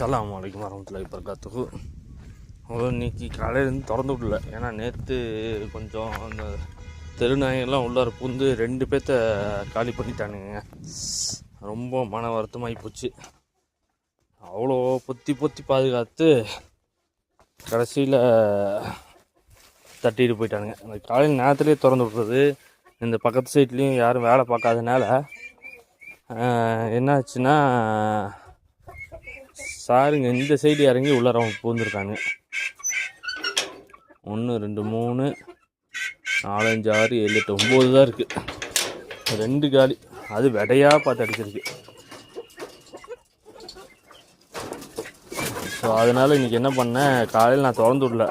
அஸ்லாம் அலைக்கும் வரமத்துல்லாஹி வபரகாத்துஹு. அவ்வளோ இன்னைக்கு காலையிலேருந்து திறந்து விடல. ஏன்னா நேற்று கொஞ்சம் அந்த தெருநாயெல்லாம் உள்ளார பூந்து ரெண்டு பேர்த்த காலி பண்ணிட்டானுங்க. ரொம்ப மன வருத்தமாகி போச்சு. அவ்வளோ பொத்தி பொத்தி பாதுகாத்து கடைசியில் தட்டிட்டு போயிட்டானுங்க. அந்த காலையில் நேரத்துலேயே திறந்து விட்றது. இந்த பக்கத்து சைட்லேயும் யாரும் வேலை பார்க்காதனால என்னாச்சுன்னா சாருங்க இந்த சைடு இறங்கி உள்ளார அவங்க பூந்துருக்காங்க ஒன்று ரெண்டு மூணு நாலஞ்சு ஆறு ஏழு எட்டு ஒம்பது தான் இருக்குது ரெண்டு காலி. அது விடையாக பார்த்து அடிச்சிருக்கு. ஸோ அதனால் இன்றைக்கி என்ன பண்ணேன் காலையில் நான் திறந்து விடல.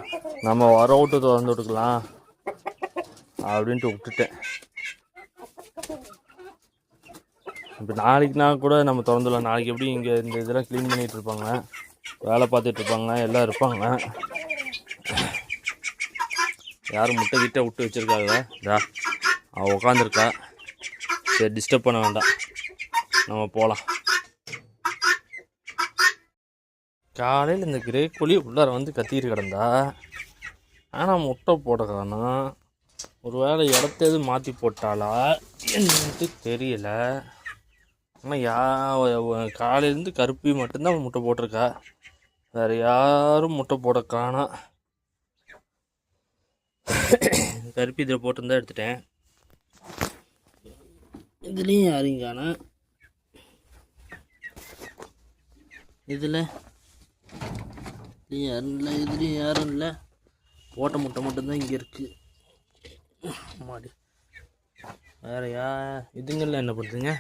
நம்ம வர விட்டு திறந்து விட்டுக்கலாம். அப்படின்ட்டு விட்டுட்டேன். இப்போ நாளைக்குனா கூட நம்ம திறந்துடலாம். நாளைக்கு எப்படி இங்கே இந்த இதெல்லாம் க்ளீன் பண்ணிகிட்டு இருப்பாங்க? வேலை பார்த்துட்டு இருப்பாங்க எல்லாம் இருப்பாங்க. யாரும் முட்டை கிட்ட விட்டு வச்சுருக்காங்க. இதா அவள் உட்காந்துருக்கா சரி டிஸ்டர்ப் பண்ண வேண்டாம். நம்ம போகலாம் காலையில் இந்த கிரே கோழி உள்ளார வந்து கத்திட்டு கிடந்தா ஆனால் முட்டை போட ஒரு வேளை இடத்த எதுவும் மாற்றி போட்டாலா என்னன்ட்டு தெரியல. ஆனால் யா காலையிலேருந்து கருப்பி மட்டும்தான் முட்டை போட்டிருக்கா. வேறு யாரும் முட்டை போட காணா. கருப்பி இதில் போட்டிருந்தா எடுத்துட்டேன். இதுலேயும் யாரையும் காணா. இதில் இதுலேயும் யாரும் இல்லை இதுலேயும் யாரும் இல்லை. போட்ட முட்டை மட்டும்தான் இங்கே இருக்குது மாடி. வேற யா இதுங்களில் என்ன பண்ணுதுங்க?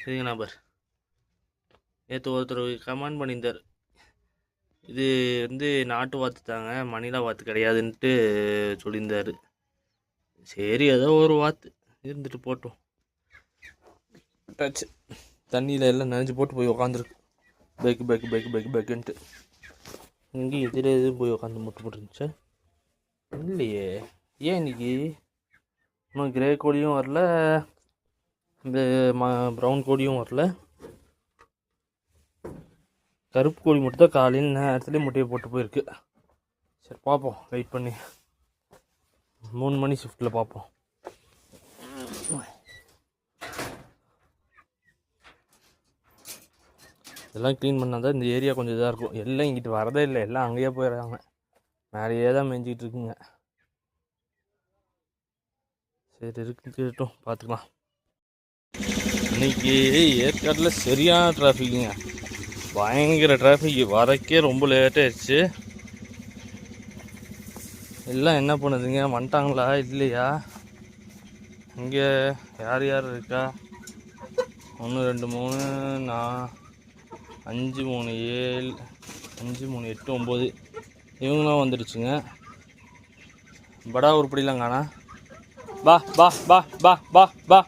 இதுங்க நம்பர் நேற்று ஒருத்தர் கமெண்ட் பண்ணியிருந்தார். இது வந்து நாட்டு வாத்து தாங்க மணிலா வாத்து கிடையாதுன்ட்டு சொல்லியிருந்தார். சரி ஏதோ ஒரு வாத்து. இருந்துட்டு போட்டோம். டச்சு தண்ணியில் எல்லாம் நனைஞ்சு போட்டு போய் உக்காந்துருக்கு. பேக்கு பேக்கு பேக்கு பேக்கு பேக்குன்ட்டு. இங்கே எதிரே எதுவும் போய் உட்காந்து முட்டு போட்டுருந்துச்சு? இல்லையே. ஏன் இன்னைக்கு? இன்னும் கிரே கோழியும் வரல. இந்த ம ப்ரௌன் கோழியும் வரல. கருப்பு கோழி மட்டும் தான் காலையில் நேரத்துலேயே முட்டையை போட்டு போயிருக்கு. சரி பார்ப்போம். வெயிட் பண்ணி. மூணு மணி ஷிஃப்ட்டில் பார்ப்போம். இதெல்லாம் க்ளீன் பண்ணால் தான் இந்த ஏரியா கொஞ்சம் இதாக இருக்கும். எல்லாம் இங்கிட்டு வரதே இல்லை. எல்லாம் அங்கேயே போயிடுறாங்க. மேலேயே தான் மேய்ஞ்சிக்கிட்டு இருக்குங்க. சரி இருக்கட்டும் பார்த்துக்கலாம். இன்னைக்கு ஏற்காட்டில் சரியான டிராஃபிக்குங்க பயங்கர டிராஃபிக் வரக்கே ரொம்ப லேட்டாகிடுச்சு எல்லாம் என்ன பண்ணுதுங்க? வந்துட்டாங்களா? இல்லையா? இங்கே யார் யார் இருக்கா? ஒன்று ரெண்டு மூணு நான் அஞ்சு மூணு ஏழு அஞ்சு மூணு எட்டு ஒம்பது இவங்களாம் வந்துடுச்சுங்க. படா உருப்படிலாம் காணா. பா பா பா பா பா பா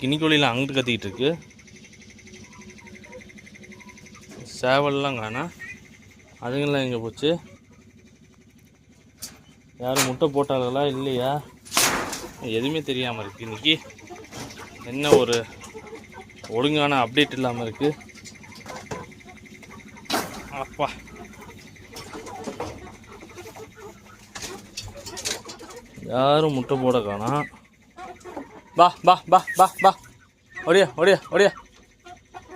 கிணிக்கோழியில் அங்கிட்டு கத்திக்கிட்டு இருக்கு. சேவல்லாம் காணா. அதுங்கெல்லாம் எங்கே போச்சு? யாரும் முட்டை போட்டார்களா இல்லையா? எதுவுமே தெரியாமல் இருக்குது இன்றைக்கி என்ன ஒரு ஒழுங்கான அப்டேட் இல்லாமல் இருக்குது அப்பா. யாரும் முட்டை போட காணாம் பா பா பா வா வா. ஒடியா ஒடியா ஒடியா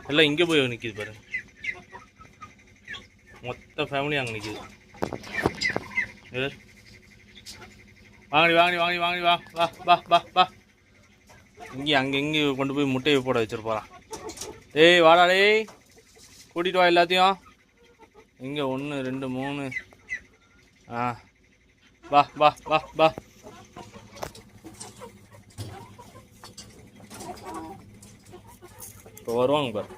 எல்லாம் இங்கே போய் நிற்கிது பாரு. மொத்த ஃபேமிலி அங்கே நிற்கிது ஏர் வாங்கடி வாங்கடி வாங்கடி வாங்கடி வா வா வா வா வா. இங்கே அங்கே இங்கே கொண்டு போய் முட்டையை போட வச்சிருப்பாரான் டேய் வாடா டேய். கூட்டிகிட்டு வா எல்லாத்தையும். இங்கே ஒன்று ரெண்டு மூணு. ஆ. வா வா வா வா. இப்போ வருவாங்க பாரு.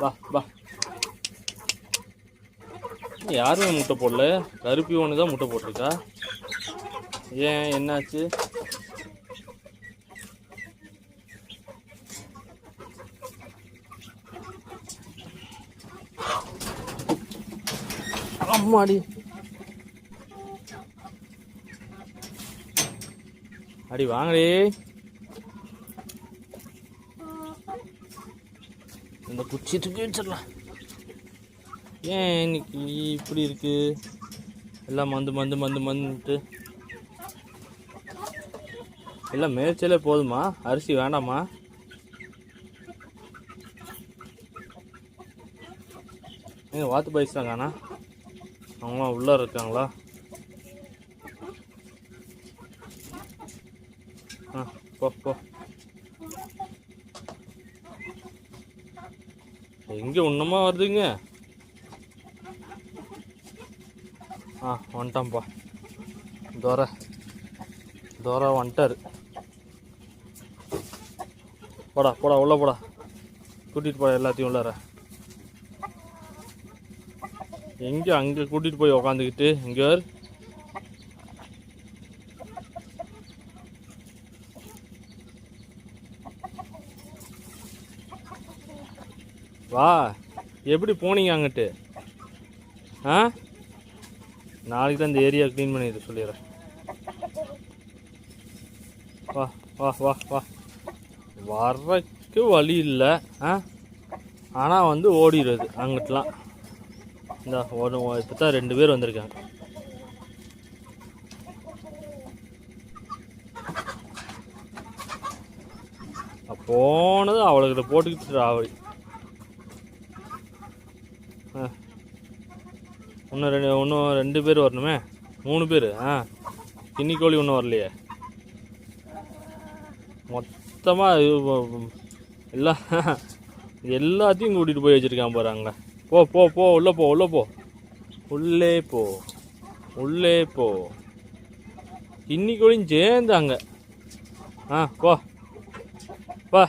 வா வா. யாருமே முட்டை போடல? கருப்பி ஒன்று தான் முட்டை போட்டிருக்கா? ஏன் என்னாச்சு? அம்மாடி. அடி வாங்கடி. குச்சி தூக்கி வச்சிடலாம் ஏன் இன்னைக்கு இப்படி இருக்கு? எல்லாம் மந்து மந்து மந்து மந்துட்டு எல்லாம் மேய்ச்சலே போதுமா? அரிசி வேண்டாமா? ஏங்க வாத்து பைசாங்கண்ணா அவங்களாம் உள்ளே இருக்காங்களா? ஆ போ போ. எங்கே ஒன்றுமா வருதுங்க? ஆ வந்துட்டான்ப்பா. தோர தோர வந்துட்டாரு. போடா போடா உள்ள போடா. கூட்டிகிட்டு போடா எல்லாத்தையும் உள்ளார. எங்கே அங்கே கூட்டிகிட்டு போய் உக்காந்துக்கிட்டு இங்கே வா. எப்படி போனீங்க அங்கிட்டு? ஆ? நாளைக்கு தான் இந்த ஏரியா க்ளீன் பண்ணிட்டு சொல்லிடுறேன். வா வா வா வா. வர்றதுக்கு வழி இல்லை. ஆ? ஆனால் வந்து ஓடிடுறது அங்கிட்டலாம். இந்த ஒரு இப்போ தான் ரெண்டு பேர் வந்திருக்காங்க. போனது அவளுக்கிட்ட போட்டுக்கிட்டு ராவடி ஆ. இன்னும் ரெண்டு இன்னும் ரெண்டு பேர் வரணுமே? மூணு பேர் ஆ. கின்னி கோழி ஒன்றும் வரலையே. மொத்தமாக எல்லா எல்லாத்தையும் கூட்டிகிட்டு போய் வச்சுருக்கான் பாரு அங்கே. போ போ போ உள்ளே போ உள்ளே போ. உள்ளே போ உள்ளே போ. கின்னி கோழியும் சேர்ந்து அங்கே. ஆ போ. பா.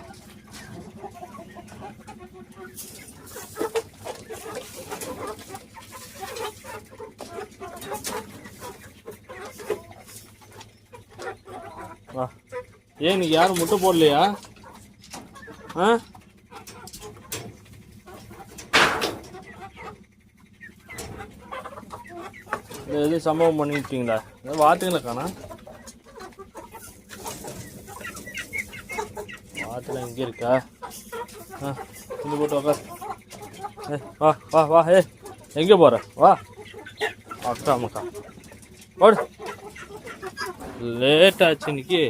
ஏன் இன்னைக்கு யாரும் முட்டை போடலையா? ஆ? இந்த இது சம்பவம் பண்ணிட்டீங்களா ஏதாவது வாத்துங்களை காணா. வாத்துல எங்கே இருக்கா? ஆ இங்கே போட்டு உக்கார். ஏ வா வா வா ஏ எங்கே போகிற வா. அக்கா மக்கா ஓடு. லேட் ஆச்சு இன்னைக்கு.